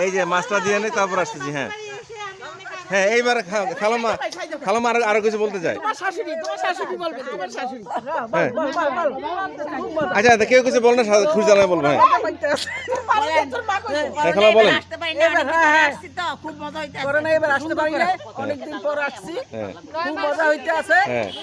এই যে মাছটা দিয়ে নেই তারপর আসতেছি হ্যাঁ। হ্যাঁ এইবার খালামা খালামা আরও আরও কিছু বলতে চাই হ্যাঁ। আচ্ছা আচ্ছা, কেউ কিছু বল না জানায় জানাই বলব হ্যাঁ। হ্যাঁ বলেন। হ্যাঁ, হ্যাঁ। আসছি তো খুব মজা হইতে এবার আসতে পারি না অনেকদিন পর আসছি। খুব মজা হইতে আছে।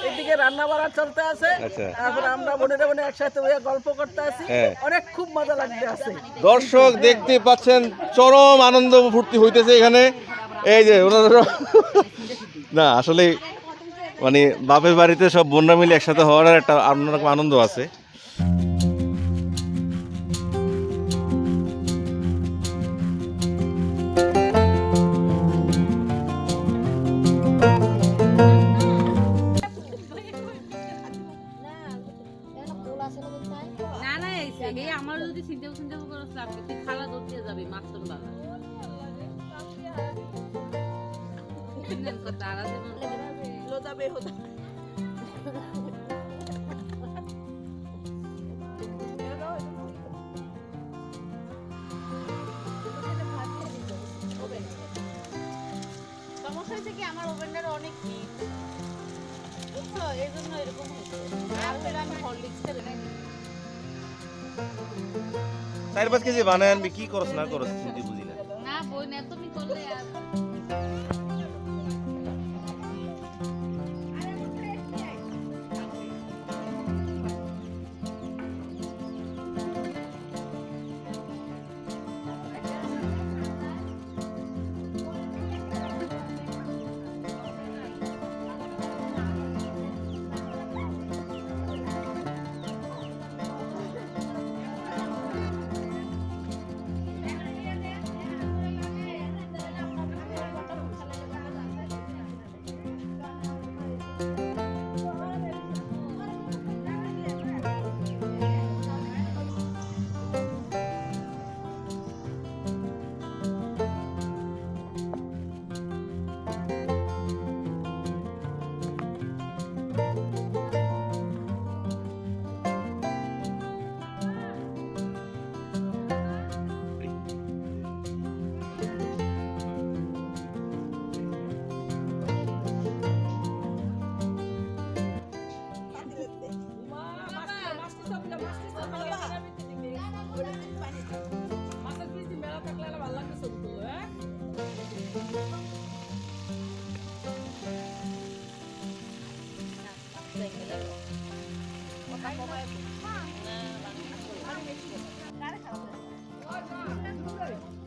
এদিকে রান্না বাড়া চলতে আছে। আচ্ছা। তারপর আমরা বোনেরা বোনে একসাথে হয়ে গল্প করতে আছি। অনেক খুব মজা লাগতে আছে। দর্শক দেখতে পাচ্ছেন চরম আনন্দ ফুর্তি হইতেছে এখানে। এই যে ওনারা না আসলে মানে বাপের বাড়িতে সব বন্যা মিলে একসাথে হওয়ার একটা অন্যরকম আনন্দ আছে। চার পাঁচ কেজি বানায় আনবি কি করস না করস চিন্তি বুঝি না না বই না তুমি করলে আর এই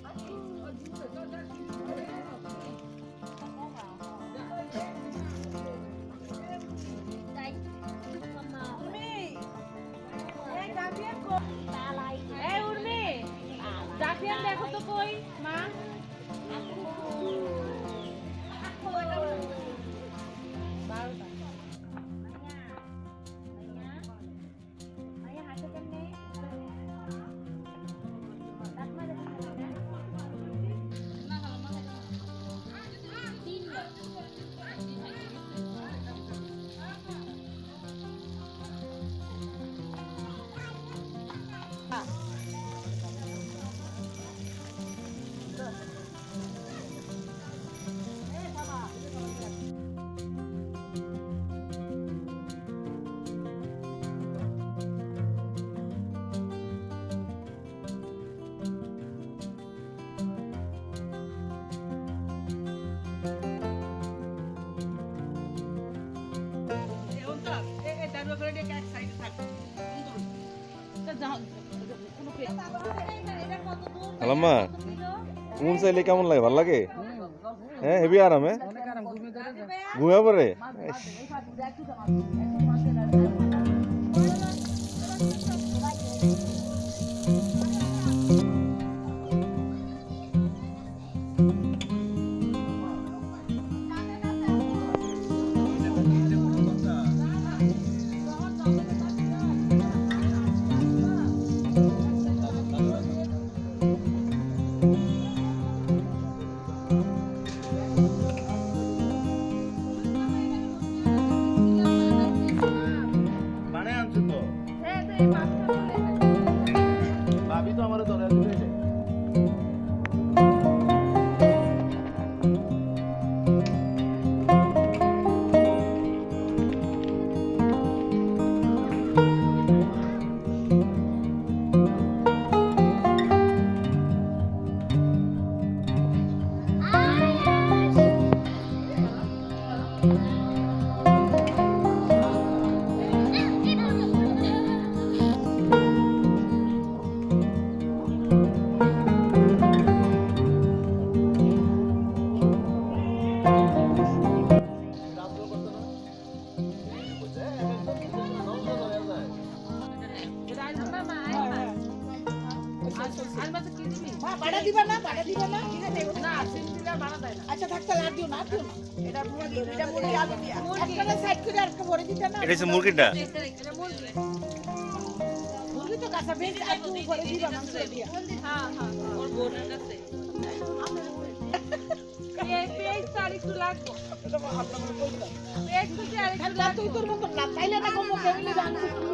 খালাম্মা কোন চাইলে কেমন লাগে? ভালো লাগে? হ্যাঁ হেভি আরামে ঘুমিয়ে পড়ে?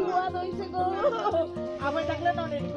হওয়া হইছে গো আমার ডাকলে না দেখতে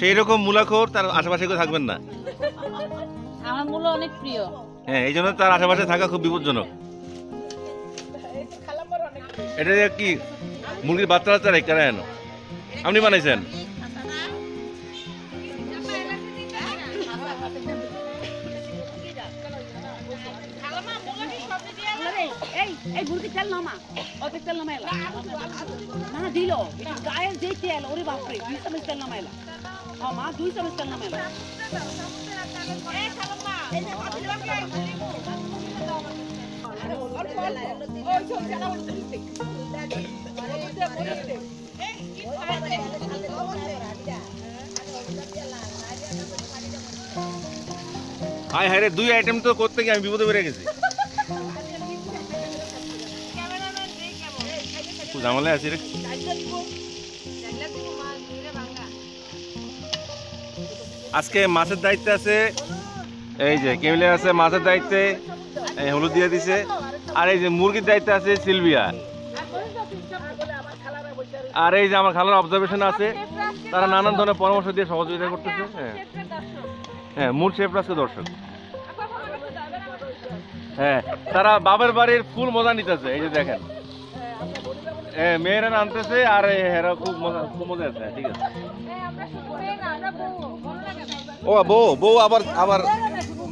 সেই রকম মুলাখোর তার আশেপাশে কেউ থাকবেন না। আমার মূল্য অনেক প্রিয়। হ্যাঁ এই জন্য তার আশেপাশে থাকা খুব বিপজ্জনক। এটা কি মুরগির বাচ্চা বাচ্চা রেখে কেন আপনি বানাইছেন? এই মুরগি তেল নামা অর্ধেক তেল নামা না, দিল। গায়ের যে তেল ওরে বাপরে, দুই চামচ তেল নামা এলা হ্যাঁ মা, দুই চামচ তেল নামা এলা হায় হায় রে, দুই আইটেম তো করতে গিয়ে আমি বিপদে বেড়ে গেছি। ঝামেলা আছি রে আজকে মাছের দায়িত্বে আছে এই যে কেমিলে আছে মাছের দায়িত্বে এই হলুদ দিয়ে দিছে আর এই যে মুরগির দায়িত্বে আছে সিলভিয়া আর এই যে আমার খালার অবজারভেশন আছে তারা নানান ধরনের পরামর্শ দিয়ে সহযোগিতা করতেছে হ্যাঁ হ্যাঁ মূল শেফরা আছে দর্শক হ্যাঁ তারা বাবার বাড়ির ফুল মজা নিতেছে এই যে দেখেন। মেয়েরা আনতেছে আর এরা খুব মজা খুব মজা আছে ঠিক আছে। ও বউ বউ আবার আবার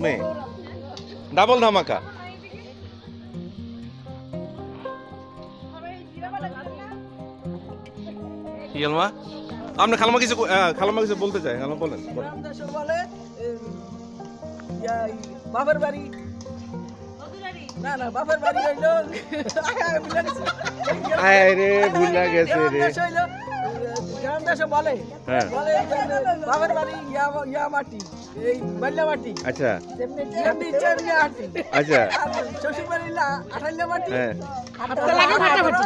মেয়ে। ডাবল ধামাকা। কি আলমা আপনি খালামা কিছু খালামা কিছু বলতে চাই খালামা বলেন ইয়া, বাপের বাড়ি। না না বাপের বাড়ি হইল। আয়, রে ভুলা গেছে রে। বলে হ্যাঁ। বলে বাড়ি ইয়া মাটি। এই আচ্ছা। যেমনি আচ্ছা আর শ্বশুর বাড়ি না আঠাইলে হ্যাঁ। হাতটা লাগে ফাটাফাটি।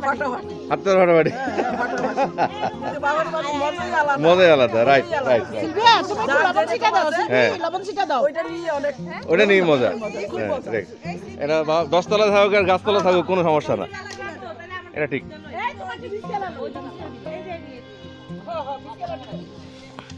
ফাটাফাটি। হাত তোর ফাটাফাটি। কিন্তু বাপের মজাই আলাদা। রাইট রাইট হ্যাঁ। লবণ ছিটা দাও। ওইটা নিয়ে অনেক ওটা নিয়ে মজা। হ্যাঁ ঠিক এটা দশতলা থাকুক আর গাছতলা থাকুক কোনো সমস্যা না। এটা ঠিক।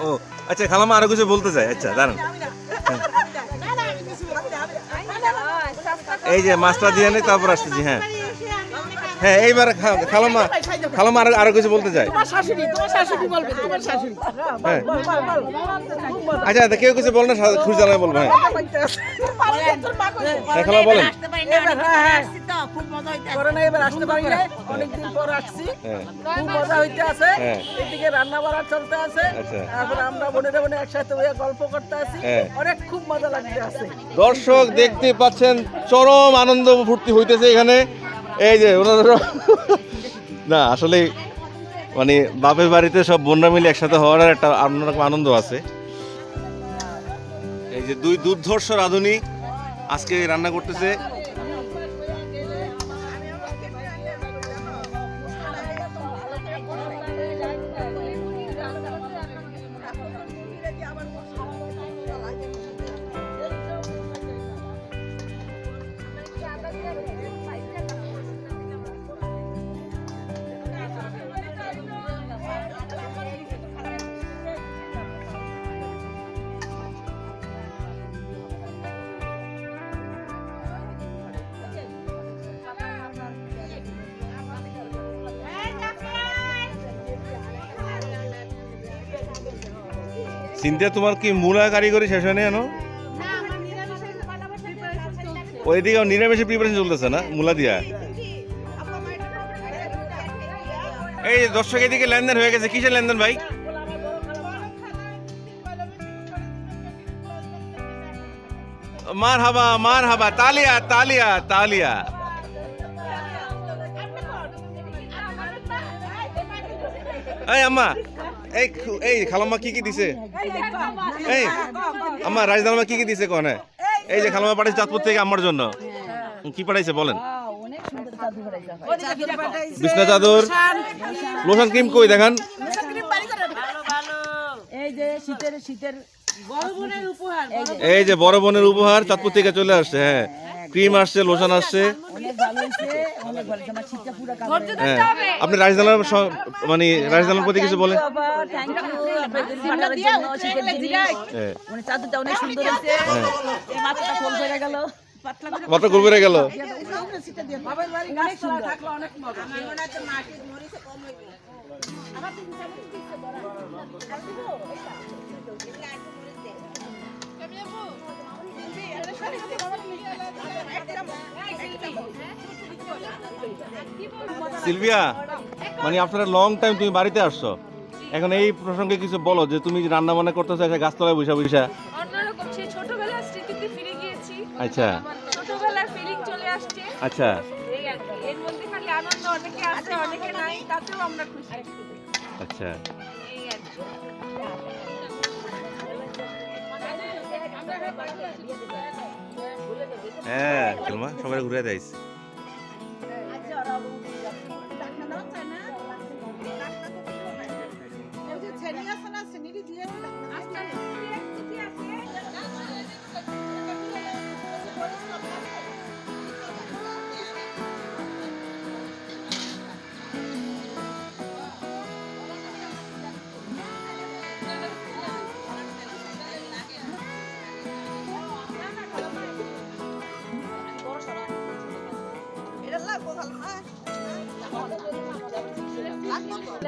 ও আচ্ছা খালামা আরও কিছু বলতে চাই আচ্ছা দাঁড়ান এই যে মাছটা দিয়ে নেই তারপর আসতেছি হ্যাঁ হ্যাঁ এইবার খালামা খালামা আরও আরও কিছু বলতে চাই তোমার শাশুড়ি তোমার শাশুড়ি বলবে তোমার শাশুড়ি। হ্যাঁ। আচ্ছা আচ্ছা, কেউ কিছু বল না খুশি বলব হ্যাঁ। হ্যাঁ খালামা বলেন। হ্যাঁ করোনা এবার আসতে পারি নাই। অনেকদিন পর আসছি। খুব মজা হইতে আছে। এদিকে রান্না বাড়া চলতে আছে। আচ্ছা। আমরা বোনেরা বোনে একসাথে হয়ে গল্প করতে আছি। অনেক খুব মজা লাগতে আছে। দর্শক দেখতে পাচ্ছেন চরম আনন্দ ফুর্তি হইতেছে এখানে। এই যে ওনারা না, আসলে মানে বাপের বাড়িতে সব বোনরা মিলে একসাথে হওয়ার একটা অন্যরকম আনন্দ আছে। এই যে দুই দুর্ধর্ষ রাঁধুনি আজকে রান্না করতেছে। সিনথিয়া তোমার কি মূলা কারিগরি শেষ হয়নি জানো ওইদিকে নিরামিষে প্রিপারেশন চলতেছে না, মূলা দিয়া? এই দর্শক এদিকে লেনদেন হয়ে গেছে, কিসের লেনদেন ভাই? মার হাবা মার হাবা তালিয়া তালিয়া তালিয়া। এই আম্মা এই এই খালাম্মা কি কি দিছে? এই আম্মা রাজদালমা কি কি দিছে কোনে এই যে খালাম্মা পাঠাইছে চাঁদপুর থেকে আমার জন্য। কি পাঠাইছে বলেন? বিছনা চাদর। লোশন ক্রিম কই দেখান। এই যে শীতের শীতের এই যে বড় বোনের উপহার চাঁদপুর থেকে চলে আসছে হ্যাঁ। ক্রিম আসছে লোশন আসছে। হ্যাঁ আপনি রাজদালার মানে রাজদালার প্রতি কিছু বলেন। ইউ আপনাদের পাঠানোর জন্য সিলভিয়া মানে আপনার লং টাইম তুমি বাড়িতে আসছো। এখন এই প্রসঙ্গে কিছু বলো যে তুমি রান্না বান্না করতেছো একটা গাছতলায় বসে বসে। অন্যরকম সেই ছোটবেলার স্মৃতিতে ফিরে গিয়েছি। আচ্ছা। ছোটবেলার ফিলিং চলে আসছে। আচ্ছা। এই আর কি। এর মধ্যে খালি আনন্দ অনেকে আছে অনেকে নাই তাতেও আমরা খুশি। আচ্ছা। এই আর কি। হ্যাঁ সবাই ঘুরে যাইছে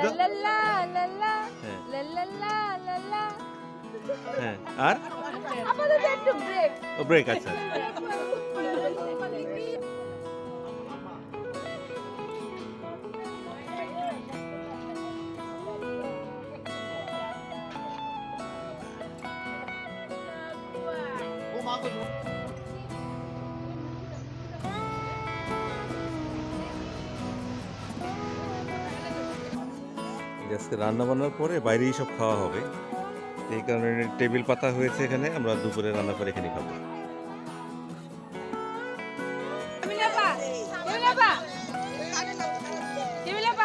লা হ্যাঁ। হ্যাঁ। আর? ব্রেক ব্রেক আচ্ছা আজকে রান্না বান্নার পরে বাইরেই সব খাওয়া হবে। এই কারণে টেবিল পাতা হয়েছে এখানে আমরা দুপুরে রান্না করে এখানে খাব। টেবিলাপা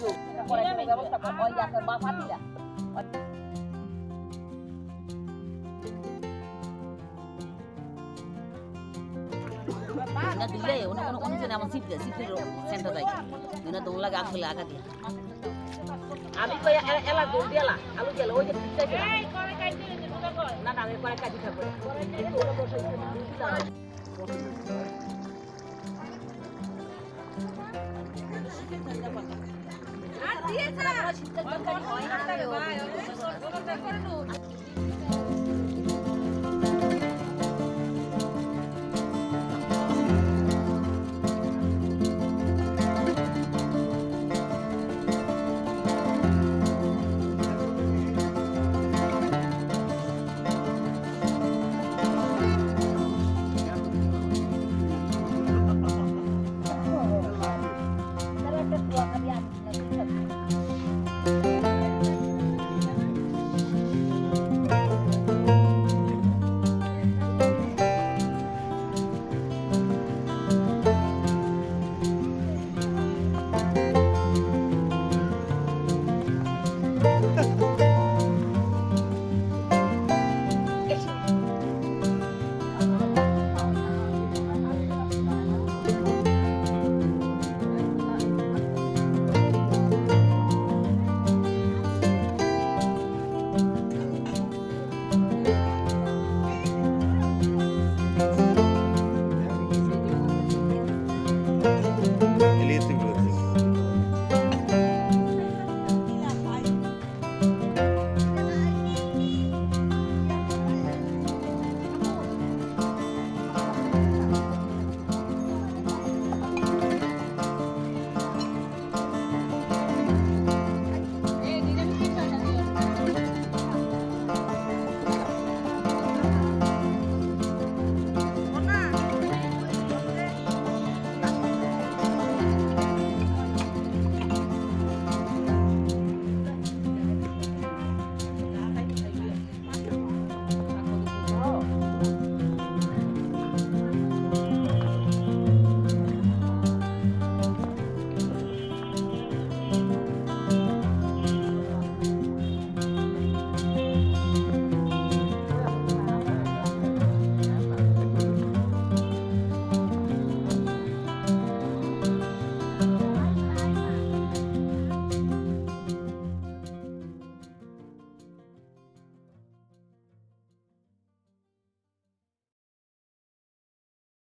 দিব ব্যবস্থা কর ওই যাতে বাপ হাতিলা না দিলে অন্য কোনো অনুষ্ঠানে আমার সিফটে সিফটের সেন্টার যায়। দিনা লাগে আগ হলে আগা দিয়া। আমি কই এলা আলু দিয়ালা ওই যে পিছাই না না আমি পরে কাটি থাকব। একটু ওটা বসাই আর দিয়েছে।